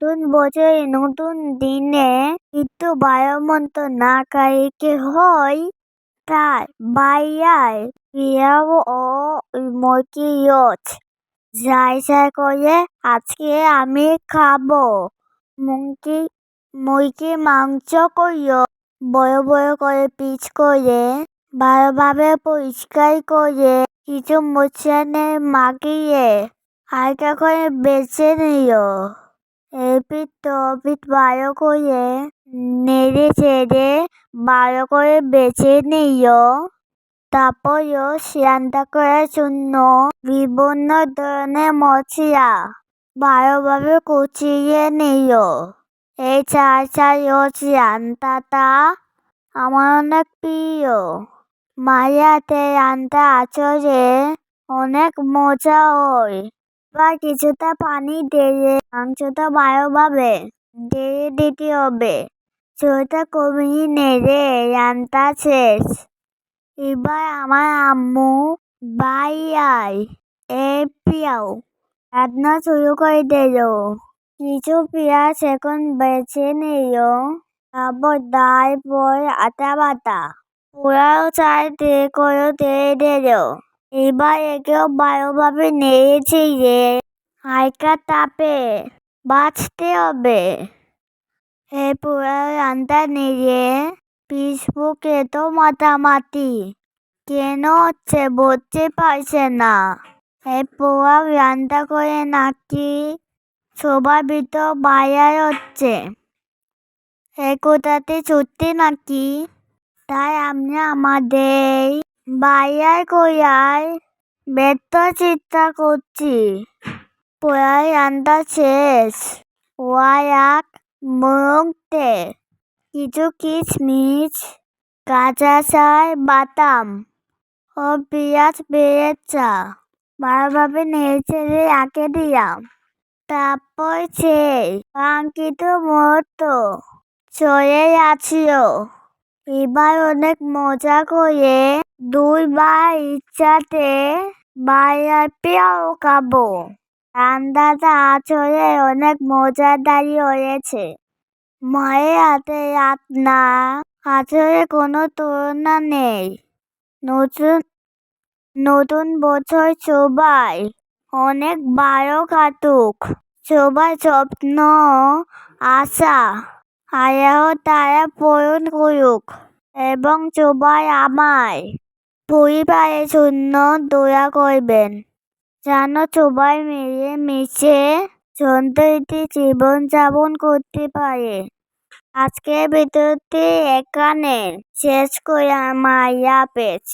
নতুন বছরে নতুন দিনে কিন্তু বায়ুমন্ত না খাইকে হয় তাই বাইয়াই পিয়াও ও ইয়চ যাই যাই করে আজকে আমি খাব। মুরগি মুরগি মাংস করিও বড় বড় করে পিচ করে, ভালোভাবে পরিষ্কার করে কিছু মশলা মাখিয়ে, হালকা করে বেছে নিও। ওপিট ভালো করে নেড়ে চেড়ে ভালো করে বেছে নিও তারপরও রান্না করার জন্য বিভিন্ন ধরনের মশলা ভালোভাবে কুচিয়ে নিও এই চার চার রান্নাটা আমার অনেক প্রিয়। মায়ের হাতে রান্না আসলে অনেক মজা হয়। এবার কিছুটা পানি দিয়ে মাংসটা ভালোভাবে দিয়ে দিতে হবে। চুলটা কমিয়ে নেড়ে রান্না শেষ। এবার আমার আম্মু বাইয়াই এ পিয়াও, রান্না শুরু করে দিল। কিছু পেঁয়াজ এখন বেছে নিও তারপর ডাল পর আটা বাটা, পোড়াও চাল দিয়ে করে দিয়ে দিল। এবার একেও ভালোভাবে নেড়ে ছিঁড়ে হালকা তাপে বাঁচতে হবে। এই পোড়াও রান্না নেড়ে ফেসবুকে তো মাতামাতি, কেন হচ্ছে বুঝতে পারছে না। এই পোড়াও রান্না করে নাকি সবার ভিতর বাইর হচ্ছে? এই কোথাতে সত্যি নাকি? তাই আমি আমাদের বাইয়ার কইয়ার ব্যর্থ চিন্তা করছি। পোড়াই আন্দা শেষ। ওয়াক মুখতে কিছু কিশমিশ কাঁচা চাল বাতাম। ও পেঁয়াজ বেরেচা ভালোভাবে নেড়ে চেড়ে আঁকে দিলাম তারপর সেই কাঙ্ক্ষিত মুহূর্ত। চলে আসছিল এবার অনেক মজা করে দুইবার ইচ্ছাতে বাইরে পেয়েও খাব। রান্নাটা আসলে অনেক মজাদারি হয়েছে। মায়ের হাতে রান্না, আসলে কোনো তুলনা নেই। নতুন নতুন বছর সবাই অনেক ভালো কাটুক। সবার স্বপ্ন, আশা আয়াও তারা পূরণ করুক এবং সবাই আমায় পরিবারের জন্য দয়া করবেন। যেন সবাই মিলে মিশে সন্তানটি জীবনযাপন করতে পারে। আজকের ভিডিওটি এখানে শেষ করে মায়া পেজ